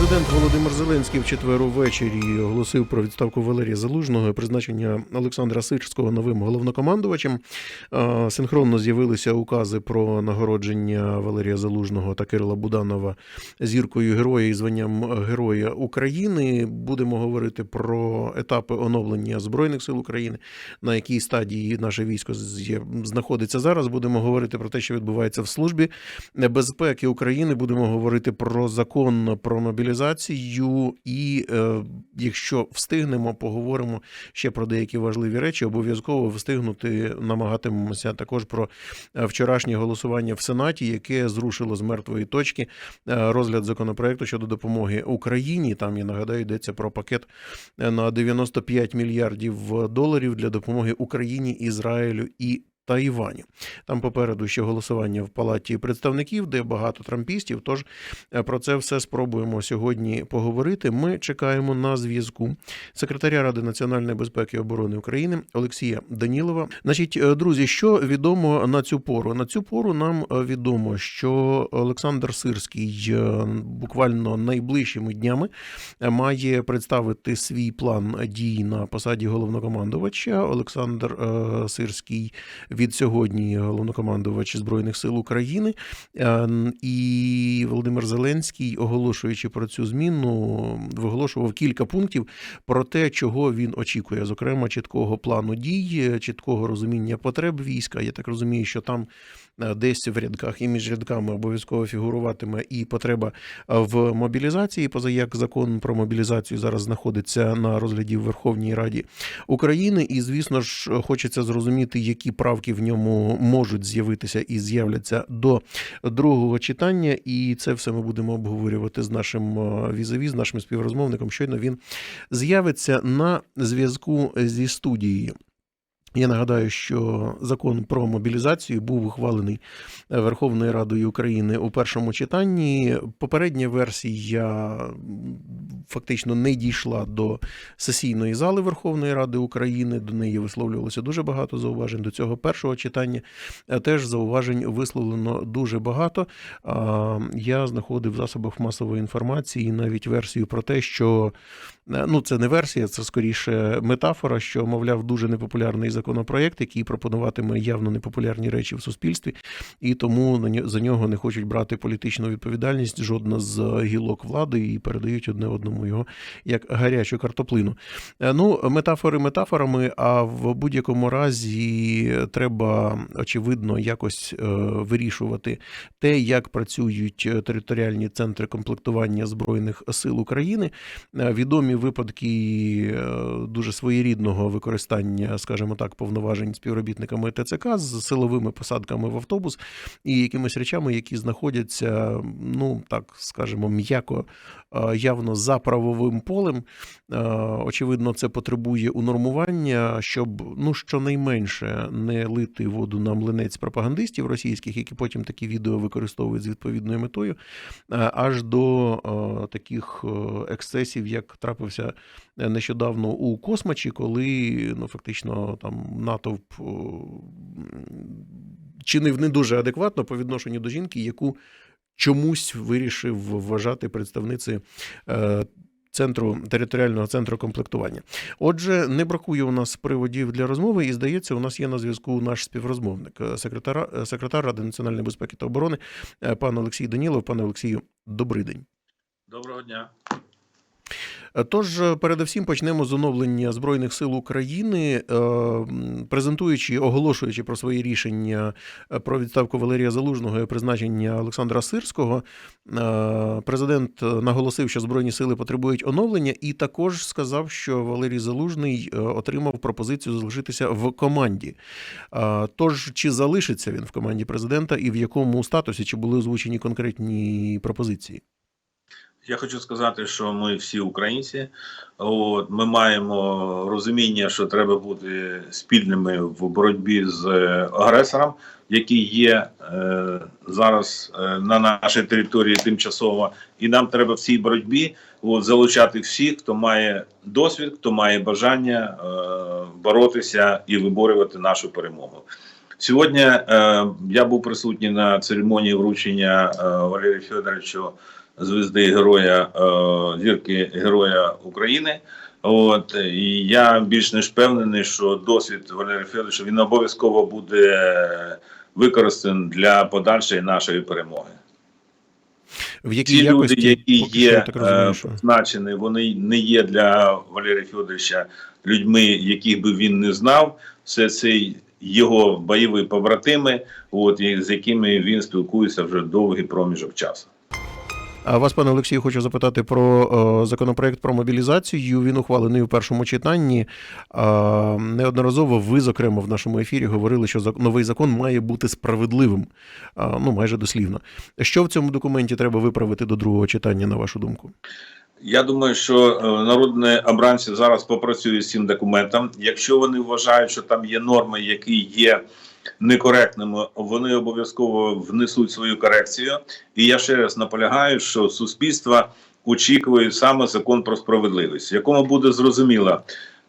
Президент Володимир Зеленський в четвер увечері оголосив про відставку Валерія Залужного і призначення Олександра Сирського новим головнокомандувачем. Е, Синхронно з'явилися укази про нагородження Валерія Залужного та Кирила Буданова зіркою героя і званням Героя України. Будемо говорити про етапи оновлення Збройних сил України, на якій стадії наше військо знаходиться зараз. Будемо говорити про те, що відбувається в службі безпеки України. Будемо говорити про закон про мобілізацію, і е, якщо встигнемо, поговоримо ще про деякі важливі речі. Обов'язково встигнути намагатимемося також про е, вчорашнє голосування в Сенаті, яке зрушило з мертвої точки е, розгляд законопроекту щодо допомоги Україні. Там я нагадаю, йдеться про пакет е, на 95 мільярдів доларів для допомоги Україні, Ізраїлю і. Тайваню. Там попереду ще голосування в Палаті представників, де багато трампістів. Тож е, про це все спробуємо сьогодні поговорити. Ми чекаємо на зв'язку секретаря Ради національної безпеки і оборони України Олексія Данілова. Значить, е, друзі, що відомо на цю пору? На цю пору нам е, відомо, що Олександр Сирський буквально найближчими днями має представити свій план дій на посаді головнокомандувача. Олександр Сирський від сьогодні головнокомандувач Збройних сил України. Е, І Володимир Зеленський, оголошуючи про цю зміну, виголошував кілька пунктів про те, чого він очікує, зокрема, чіткого плану дій, чіткого розуміння потреб війська. Я так розумію, що там е, десь в рядках і між рядками обов'язково фігуруватиме і потреба в мобілізації, поза як закон про мобілізацію зараз знаходиться на розгляді в Верховній Раді України. І, звісно ж, хочеться зрозуміти, які правки в ньому можуть з'явитися і з'являться до другого читання. І це все ми будемо обговорювати з нашим е, візаві, з нашим співрозмовником. Щойно він з'явиться на зв'язку зі студією. Я нагадаю, що закон про мобілізацію був ухвалений Верховною Радою України у першому читанні. Попередня версія фактично не дійшла до сесійної зали Верховної Ради України. До неї висловлювалося дуже багато зауважень. До цього першого читання е, теж зауважень висловлено дуже багато. Я знаходив в засобах масової інформації навіть версію про те, що ну це не версія, це скоріше метафора, що мовляв дуже непопулярний законопроект, який пропонуватиме явно непопулярні речі в суспільстві, і тому за нього не хочуть брати політичну відповідальність жодна з гілок влади і передають одне одному його як гарячу картоплину. Е, Ну, метафори метафорами, а в будь-якому разі треба очевидно якось е, вирішувати те, як працюють е, територіальні центри комплектування збройних сил України. Е, Відомі випадки е, дуже своєрідного використання, скажімо так, повноважень співробітниками ТЦК з силовими посадками в автобус і якимись речами, які знаходяться, ну так скажемо, м'яко е, явно за правовим полем. Е, Очевидно, це потребує унормування, щоб ну щонайменше не лити воду на млинець пропагандистів російських, які потім такі відео використовують з відповідною метою, аж до таких ексцесів, як трапився е, нещодавно у Космачі, коли ну фактично там натовп чинив не дуже адекватно по відношенню до жінки, яку чомусь вирішив вважати представницею е, центру територіального центру комплектування. Отже, не бракує у нас приводів для розмови, і здається, у нас є на зв'язку наш співрозмовник, е, секретар, секретар Ради національної безпеки та оборони, пан Олексій Данілов. Пане Олексію, добрий день. Доброго дня. Тож, е, передусім почнемо з оновлення Збройних сил України, Е, презентуючи, оголошуючи про свої рішення е, про відставку Валерія Залужного і призначення Олександра Сирського. Президент наголосив, що Збройні сили потребують оновлення, і також сказав, що Валерій Залужний отримав пропозицію залишитися в команді. Тож, чи залишиться він в команді президента і в якому статусі, чи були озвучені конкретні пропозиції? Я хочу сказати, що ми всі українці. От ми маємо розуміння, що треба бути спільними в боротьбі з е, агресором, який є е, зараз е, на нашій території тимчасово, і нам треба в цій боротьбі от, залучати всіх, хто має досвід, хто має бажання е, боротися і виборювати нашу перемогу. Сьогодні е, я був присутній на церемонії вручення е, Валерію Федоровичу звезди Героя е, зірки Героя України. От і я більш ніж впевнений, що досвід Валерія Федоровича він обов'язково буде використаний для подальшої нашої перемоги. В якій Ті люди, які є е, що... позначені, вони не є для Валерія Федоровича людьми, яких би він не знав. Все це його бойові побратими, от і з якими він спілкується вже довгий проміжок часу. А вас, пане Олексію, хочу запитати про е, законопроект про мобілізацію. Він ухвалений у першому читанні. Е, неодноразово ви, зокрема, в нашому ефірі говорили, що новий закон має бути справедливим, е, ну майже дослівно. Що в цьому документі треба виправити до другого читання, на вашу думку? Я думаю, що народні обранці зараз попрацюють з цим документом. Якщо вони вважають, що там є норми, які є некоректними, вони обов'язково внесуть свою корекцію. І я ще раз наполягаю, що суспільство очікує саме закон про справедливість, в якому буде зрозуміло,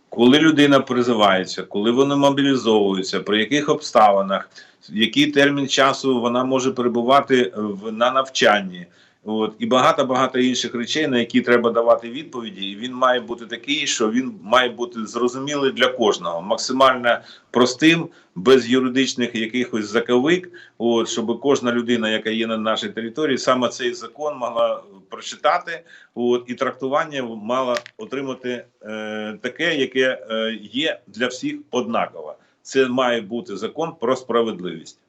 коли людина призивається, коли вони мобілізовуються, при яких обставинах, який термін часу вона може перебувати в на навчанні. От і багато багато інших речей, на які треба давати відповіді. І він має бути такий, що він має бути зрозумілий для кожного, максимально простим, без юридичних якихось заковик. От щоб кожна людина, яка є на нашій території, саме цей закон могла прочитати. От і трактування мала отримати е, таке, яке е, є для всіх однаково. Це має бути закон про справедливість.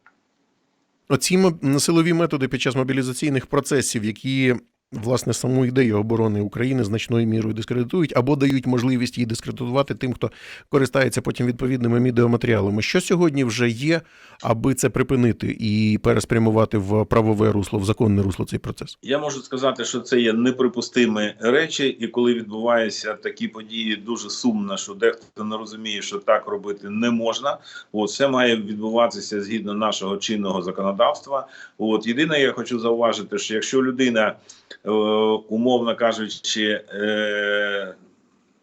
Оці силові методи під час мобілізаційних процесів, які власне саму ідею оборони України значною мірою дискредитують або дають можливість її дискредитувати тим, хто користається потім відповідними відеоматеріалами. Що сьогодні вже є, аби це припинити і переспрямувати в правове русло, в законне русло цей процес? Я можу сказати, що це є неприпустимі речі, і коли відбуваються такі події, дуже сумно, що дехто не розуміє, що так робити не можна. От це має відбуватися згідно нашого чинного законодавства. От єдине, я хочу зауважити, що якщо людина, умовно кажучи, е,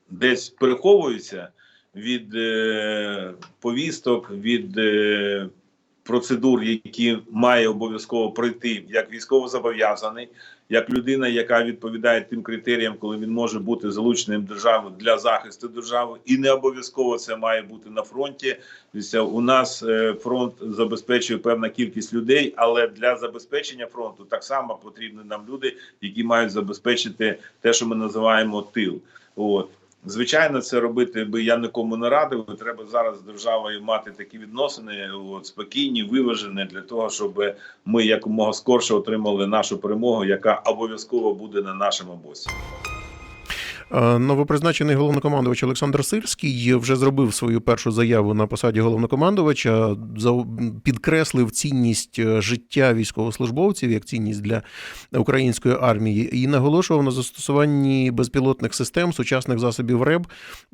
десь переховуються від е, повісток, від е, процедур, які має обов'язково пройти як військовозобов'язаний, як людина, яка відповідає тим критеріям, коли він може бути залученим державою для захисту держави, і не обов'язково це має бути на фронті. У нас е, фронт забезпечує певна кількість людей, але для забезпечення фронту так само потрібні нам люди, які мають забезпечити те, що ми називаємо тил. От. Звичайно, це робити би я нікому не радив. Треба зараз з державою мати такі відносини, от, спокійні, виважені для того, щоб ми якомога скорше отримали нашу перемогу, яка обов'язково буде на нашому боці. Е, Новопризначений головнокомандувач Олександр Сирський вже зробив свою першу заяву на посаді головнокомандувача, підкреслив цінність е, життя військовослужбовців як цінність для української армії і наголошував на застосуванні безпілотних систем, сучасних засобів РЕБ.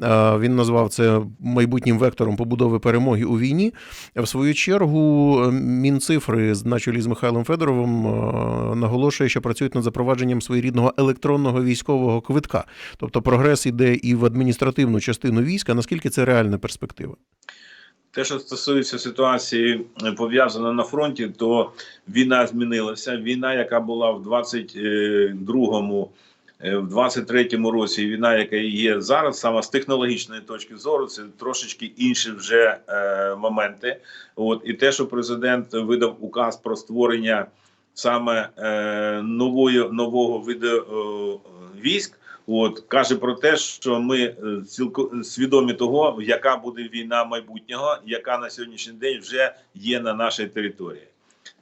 Е, Він назвав це майбутнім вектором побудови перемоги у війні. В свою чергу Мінцифри на чолі з Михайлом Федоровим наголошує, що працюють над запровадженням своєрідного електронного військового квитка. Тобто прогрес іде і в адміністративну частину війська. Наскільки це реальна перспектива? Те, що стосується ситуації е, пов'язана на фронті, то війна змінилася. Війна, яка була в 22-му, е, в 23-му році, війна, яка є зараз, саме з технологічної точки зору, це трошечки інші вже е, моменти. От і те, що президент видав указ про створення саме е, нової нового виду е, військ. От каже про те, що ми е, цілко свідомі того, яка буде війна майбутнього, яка на сьогоднішній день вже є на нашій території.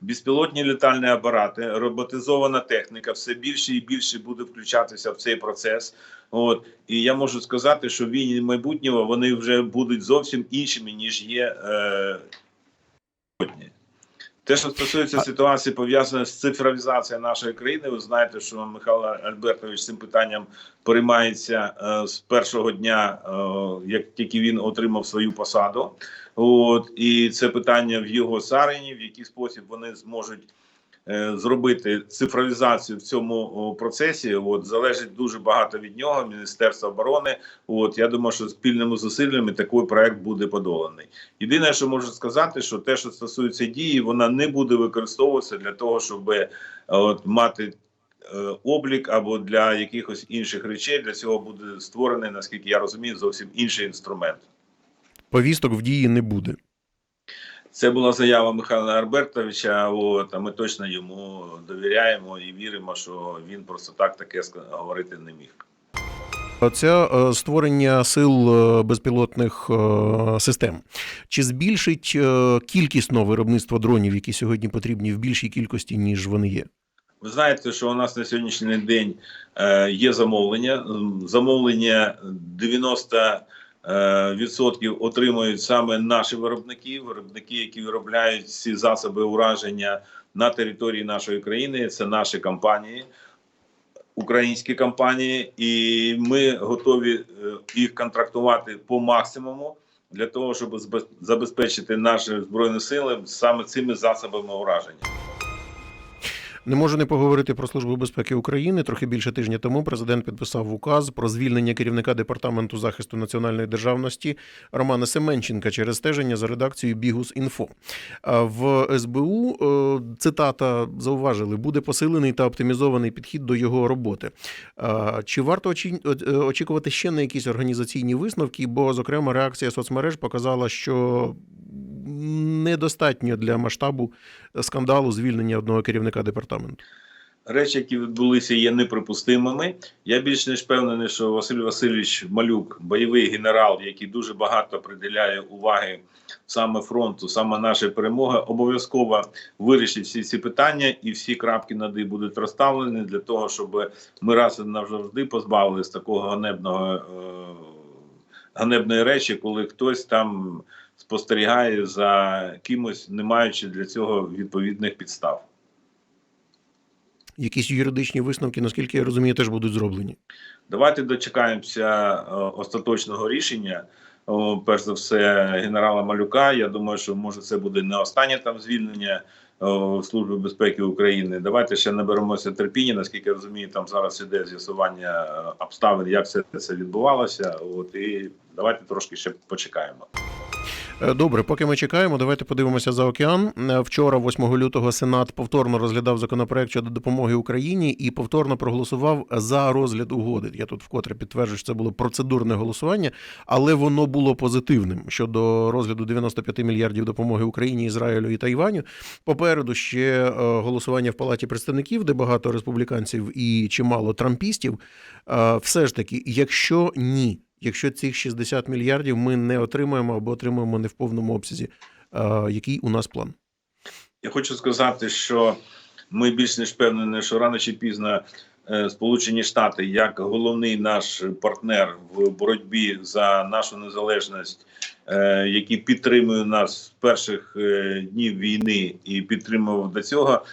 Безпілотні літальні апарати, роботизована техніка, все більше і більше буде включатися в цей процес. От і я можу сказати, що війни майбутнього вони вже будуть зовсім іншими ніж є е. Те, що стосується ситуації, пов'язаної з цифровізацією нашої країни, ви знаєте, що Михайло Альбертович цим питанням переймається е, з першого дня, е, як тільки він отримав свою посаду. От і це питання в його царині, в який спосіб вони зможуть зробити цифровізацію в цьому процесі. От залежить дуже багато від нього, Міністерства оборони. От я думаю, що спільними зусиллями такий проект буде подоланий. Єдине, що можу сказати, що те, що стосується дії, вона не буде використовуватися для того, щоб е, от мати облік або для якихось інших речей. Для цього буде створений, наскільки я розумію, зовсім інший інструмент. Повісток в дії не буде. Це була заява Михайла Арбертовича. От, а ми точно йому довіряємо і віримо, що він просто так таке говорити не міг. Це е, створення сил е, безпілотних е, систем. Чи збільшить кількісно виробництво дронів, які сьогодні потрібні в більшій кількості, ніж вони є? Ви знаєте, що у нас на сьогоднішній день є замовлення. Замовлення 90 е, відсотків отримують саме наші виробники, виробники, які виробляють ці засоби ураження на території нашої країни. Це наші компанії, українські компанії, і ми готові е, їх контрактувати по максимуму для того, щоб забезпечити наші збройні сили саме цими засобами ураження. Не можу не поговорити про службу безпеки України. Трохи більше тижня тому президент підписав указ про звільнення керівника департаменту захисту національної державності Романа Семенченка через стеження за редакцією Бігус.Інфо. А В СБУ е, цитата зауважили, буде посилений та оптимізований підхід до його роботи. Чи варто е, очікувати ще на якісь організаційні висновки? Бо, зокрема, реакція соцмереж показала, що недостатньо для масштабу скандалу звільнення одного керівника департаменту. речі, які відбулися, є неприпустимими. Я більш ніж впевнений, що Василь Васильович Малюк, бойовий генерал, який дуже багато приділяє уваги саме фронту, саме нашої перемоги, обов'язково вирішить всі ці питання і всі крапки над «і» будуть розставлені для того, щоб ми раз і назавжди позбавились такого ганебного е, ганебної речі, коли хтось там спостерігає за кимось, не маючи для цього відповідних підстав. Якісь юридичні висновки, наскільки я розумію, теж будуть зроблені. Давайте дочекаємося е, остаточного рішення. Перш за все, генерала Малюка. Я думаю, що може це буде не останнє там звільнення Служби безпеки України. Давайте ще наберемося терпіння. Наскільки я розумію, там зараз іде з'ясування е, обставин, як все це відбувалося. От і давайте трошки ще почекаємо. Е, Добре, поки ми чекаємо, давайте подивимося за океан. Е, Вчора, 8 лютого, Сенат повторно розглядав законопроект щодо допомоги Україні і повторно проголосував за розгляд угоди. Я тут вкотре підтверджую, що це було процедурне голосування, але воно було позитивним щодо розгляду 95 мільярдів допомоги Україні, Ізраїлю і Тайваню. Попереду ще е, голосування в Палаті представників, де багато республіканців і чимало трампістів. Все ж таки, якщо ні, якщо цих 60 мільярдів ми не отримаємо або отримаємо не в повному обсязі, який у нас план? Я хочу сказати, що ми більш ніж впевнені, що рано чи пізно е, Сполучені Штати, як головний наш партнер в боротьбі за нашу незалежність, е, який підтримує нас з перших е, днів війни і підтримував до цього,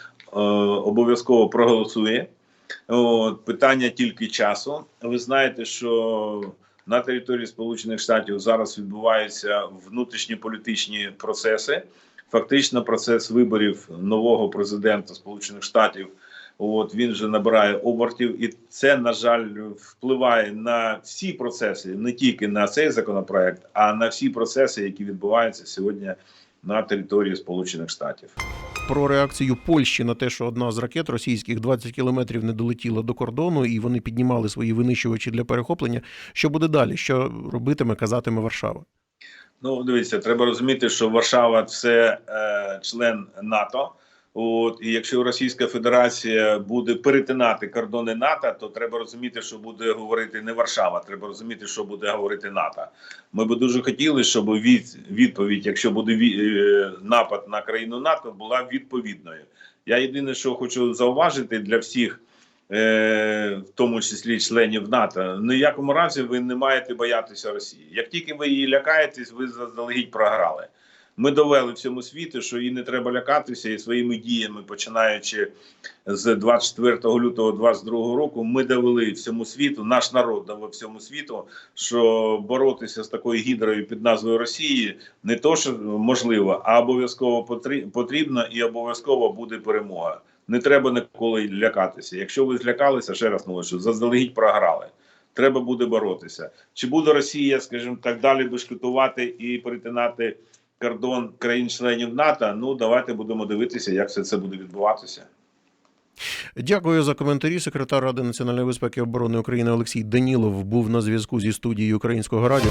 обов'язково проголосує. От, питання тільки часу. Ви знаєте, що на території Сполучених Штатів зараз відбуваються внутрішньополітичні процеси фактично процес виборів нового президента Сполучених Штатів. От він вже набирає обертів, і це на жаль впливає на всі процеси, не тільки на цей законопроект, а на всі процеси, які відбуваються сьогодні на території Сполучених Штатів. Про реакцію Польщі на те, що одна з ракет російських 20 кілометрів не долетіла до кордону, і вони піднімали свої винищувачі для перехоплення. Що буде далі? Що робитиме, казатиме Варшава? Ну, дивіться, треба розуміти, що Варшава це е, член НАТО. От і якщо Російська Федерація буде перетинати кордони НАТО, то треба розуміти, що буде говорити не Варшава, треба розуміти, що буде говорити НАТО. Ми би дуже хотіли, щоб від, відповідь, якщо буде е, напад на країну НАТО, була відповідною. Я єдине, що хочу зауважити для всіх, е, в тому числі членів НАТО, ні в якому разі ви не маєте боятися Росії. Як тільки ви її лякаєтесь, ви заздалегідь програли. Ми довели всьому світу, що її не треба лякатися, і своїми діями, починаючи з 24 лютого 2022 року, ми довели всьому світу, наш народ довів всьому світу, що боротися з такою гідрою під назвою Росії не то, що можливо, а обов'язково потрі- потрібно і обов'язково буде перемога. Не треба ніколи лякатися. Якщо ви злякалися, ще раз наголошую, заздалегідь програли. Треба буде боротися. Чи буде Росія, скажімо так, далі бешкетувати і перетинати кордон країн-членів НАТО? Ну давайте будемо дивитися, як все це буде відбуватися. Дякую за коментарі. Секретар Ради національної безпеки і оборони України Олексій Данілов був на зв'язку зі студією Українського радіо.